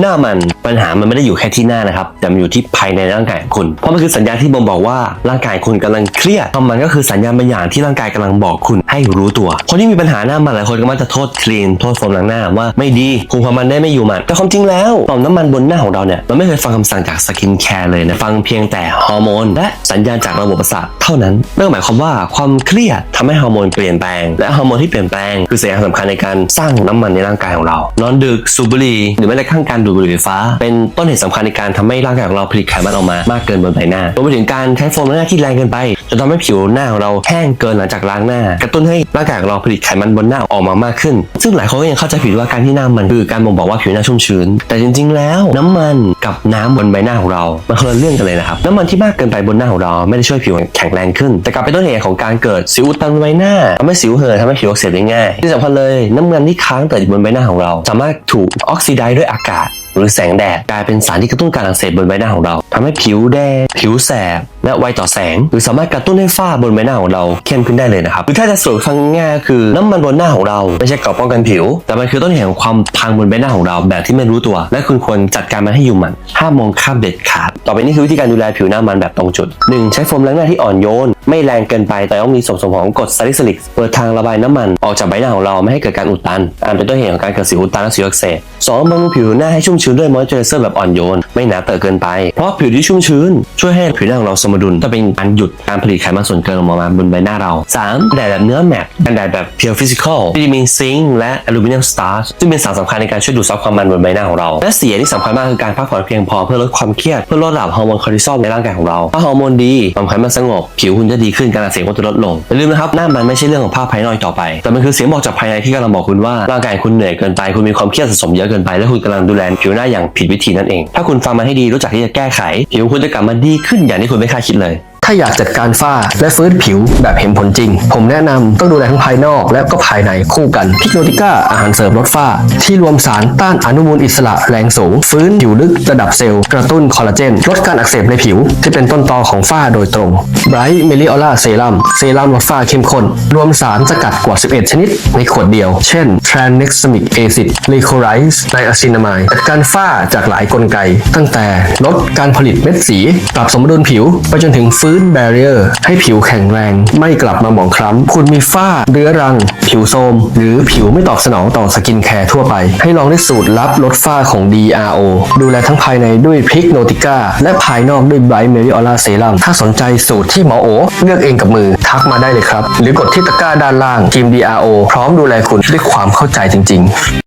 หน้ามันปัญหามันไม่ได้อยู่แค่ที่หน้านะครับ แต่มันอยู่ที่ภายในร่างกายคุณ เพราะมันคือสัญญาณที่บ่งบอกว่าร่างกายคุณกำลังเครียดมันก็คือสัญญาณบางอย่างที่ร่างกายกำลังบอกคุณให้รู้ตัว คนที่มีปัญหาหน้ามันหลายคนก็มักจะโทษคลีนโทษโฟมล้างหน้าว่าไม่ดีคุมความมันได้ไม่อยู่มันแต่ความจริงแล้วต่อมน้ำมันบนหน้าของเราเนี่ยมันไม่เคยฟังคำสั่งจากสกินแคร์เลยนะฟังเพียงแต่ฮอร์โมนและสัญญาณจากระบบประสาทเท่านั้นนั่นหมายความว่าความเครียดทำให้ฮอร์โมนเปลี่ยนแปลง และฮอร์โมนที่เปลี่ยนแปลงคือสัญญาณสำคัญในการสร้างน้ำมันในร่างกายของเรา นอนดึกสูบบุหรี่หรือแม้กระทั่งการดูดบุหรี่ไฟฟ้า เป็นต้นเหตุสำคัญในการทำให้ร่างกายของเราผลิตไขมันออกมามากเกินบนใบหน้ารวมไปถึงการใช้โฟมล้างหน้าที่แรงเกินไปจนทำให้ผิวหน้าของเราแห้งเกินหลังจากล้างหน้า กระตุ้นให้ร่างกายของเราผลิตไขมันบนหน้าออกมามากขึ้น ซึ่งหลายคนก็ยังเข้าใจผิดว่าการที่หน้ามันคือการบ่งบอกว่าผิวหน้าชุ่มชื้น แต่จริง ๆ แล้วน้ำมันกับน้ำบนใบหน้าของเรามันคนละเรื่องกันเลยนะครับน้ำมันที่มากเกินไปบนหน้าของเราไม่ได้ช่วยผิวแข็งแรงขึ้น แต่กลับเป็นต้นเหตุของการเกิดสิวอุดตันบนใบหน้าทำให้สิวเห่อทำให้ผิวอักเสบได้ง่ายที่สำคัญเลยน้ำมันที่ค้างเกิดบนใบหน้าของเรา สามารถถูกออกซิไดซ์ด้วยอากาศ รือแสงแดดกลายเป็นสารที่กระตุ้นการอักเสบบนใบหน้าของเราทำให้ผิวแดงผิวแสบและไวต่อแสง หรือสามารถกระตุ้นให้ฝ้าบนใบหน้าของเราเข้มขึ้นได้เลยนะครับหรือถ้าจะสรุปฟังง่ายๆคือน้ำมันบนหน้าของเราไม่ใช่เกราะป้องกันผิว แต่มันคือต้นเหตุของความพังบนใบหน้าของเราแบบที่ไม่รู้ตัว และคุณควรจัดการมันให้อยู่มันห้ามมองข้ามเด็ดขาดต่อไปนี้คือวิธีการดูแลผิวหน้ามันแบบตรงจุด 1. ใช้โฟมล้างหน้าที่อ่อนโยน ไม่แรงเกินไปแต่ต้องมีส่วนผสมของกรดซาลิซิลิกเปิดทางระบายน้ำมันออกจากใบหน้าของเราไม่ให้เกิดการอุดตันอันเป็นต้นเหตุของการเกิดสิวอุดตันและสิวอักเสบสองบำรุงผิวหน้าให้ชุ่มชื้นด้วยมอยเจอร์เซอร์แบบอ่อนโยนไม่หนาเตอะเกินไปเพราะผิวที่ชุ่มชื้นช่วยให้ผิวหน้าของเราสมดุลจะเป็นการหยุดการผลิตไขมันส่วนเกินออกมาบนใบหน้าเรา 3. แดดแบบเนื้อแมตต์กันแดดแบบเพียวฟิสิกอลวิตามินซิงค์และอลูมิเนียมสตาร์ชซึ่งเป็นสารสำคัญในการช่วยดูดซับความมันบนใบหน้าของเรา และสี่ที่สำคัญมากคือการพักผ่อนเพียงพอเพื่อลดความเครียดเพื่อลดระดับฮอร์โมนคอร์ติซอลในร่างกายของเราถ้าฮอร์โมนดีความไขมันสงบผิวคุณจะดีขึ้นการอักเสบก็จะลดลงอย่าลืมนะครับหน้ามันไม่ใช่เรื่องของภาพภายนอกอีกต่อไป แต่มันคือเสียงบอกจากภายในที่กำลังบอกคุณว่าร่างกายคุณเหนื่อยเกินไปคุณมีความเครียดสะสมเยอะเกินไปและคุณกำลังดูแลผิวหน้าอย่างผิดวิธีนั่นเอง ถ้าคุณฟังมันให้ดีรู้จักที่จะแก้ไขผิวคุณจะกลับมาดีขึ้นอย่างที่คุณไม่คาดคิดเลย ถ้าอยากจัดการฝ้าและฟื้นผิวแบบเห็นผลจริง ผมแนะนำต้องดูแลทั้งภายนอกและก็ภายในคู่กันพิกโนติก้าอาหารเสริมลดฝ้า ที่รวมสารต้านอนุมูลอิสระแรงสูง ฟื้นผิวลึกระดับเซลล์กระตุ้นคอลลาเจน ลดการอักเสบในผิว ที่เป็นต้นตอของฝ้าโดยตรง Bright m e l i o l a Serum เซรั่มลดฝ้าเข้มข้น รวมสารสกัดกว่า 11 ชนิด ในขวดเดียว เช่น tranexamic acid licorice niacinamide จัดการฝ้าจากหลายกลไก ตั้งแต่ลดการผลิตเม็ดสีปรับสมดุลผิว ไปจนถึงฟื้น barrier ให้ผิวแข็งแรง ไม่กลับมาหมองคล้ำ คุณมีฝ้า เรื้อรัง ผิวโทรมหรือผิวไม่ตอบสนองต่อสกินแคร์ทั่วไป ให้ลองได้สูตรลับลดฝ้าของ DRO ดูแลทั้งภายในด้วยพริกโนติก้าและภายนอกด้วย Bright Meriola Serum ถ้าสนใจสูตรที่หมอโอเลือกเองกับมือทักมาได้เลยครับ หรือกดที่ตะกร้าด้านล่างทีม DRO พร้อมดูแลคุณด้วยความเข้าใจจริง ๆ